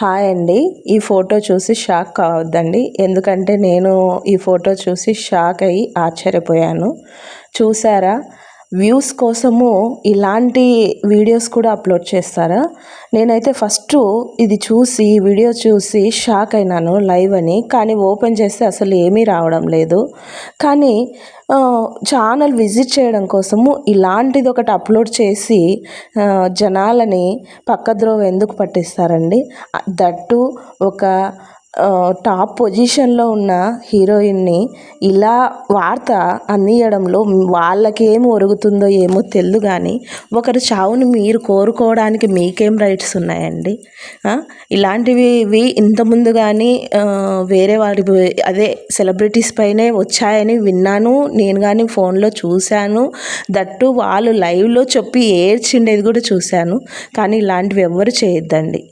Hi అండి. ఈ photo చూసి షాక్ కావద్దండి. ఎందుకంటే నేను ఈ ఫోటో చూసి షాక్ అయ్యి ఆశ్చర్యపోయాను. చూసారా? వ్యూస్ కోసము ఇలాంటి వీడియోస్ కూడా అప్లోడ్ చేస్తారా? నేనైతే ఫస్ట్ ఇది చూసి వీడియో చూసి షాక్ అయినాను లైవ్ అని. కానీ ఓపెన్ చేస్తే అసలు ఏమీ రావడం లేదు. కానీ ఛానల్ విజిట్ చేయడం కోసము ఇలాంటిది ఒకటి అప్లోడ్ చేసి జనాలని పక్కద్రోవ ఎందుకు పట్టిస్తారండి? దట్టు ఒక టాప్ పొజిషన్లో ఉన్న హీరోయిన్ని ఇలా వార్త అందియడంలో వాళ్ళకేం ఒరుగుతుందో ఏమో తెలియదు కానీ ఒకరి చావుని మీరు కోరుకోవడానికి మీకేం రైట్స్ ఉన్నాయండి? ఇలాంటివి ఇవి ఇంతకుముందు కానీ వేరే వారి అదే సెలబ్రిటీస్ పైనే వచ్చాయని విన్నాను. నేను కానీ ఫోన్లో చూశాను. దట్టు వాళ్ళు లైవ్లో చెప్పి ఏడ్చిండేది కూడా చూశాను. కానీ ఇలాంటివి ఎవ్వరు చేయొద్దండి.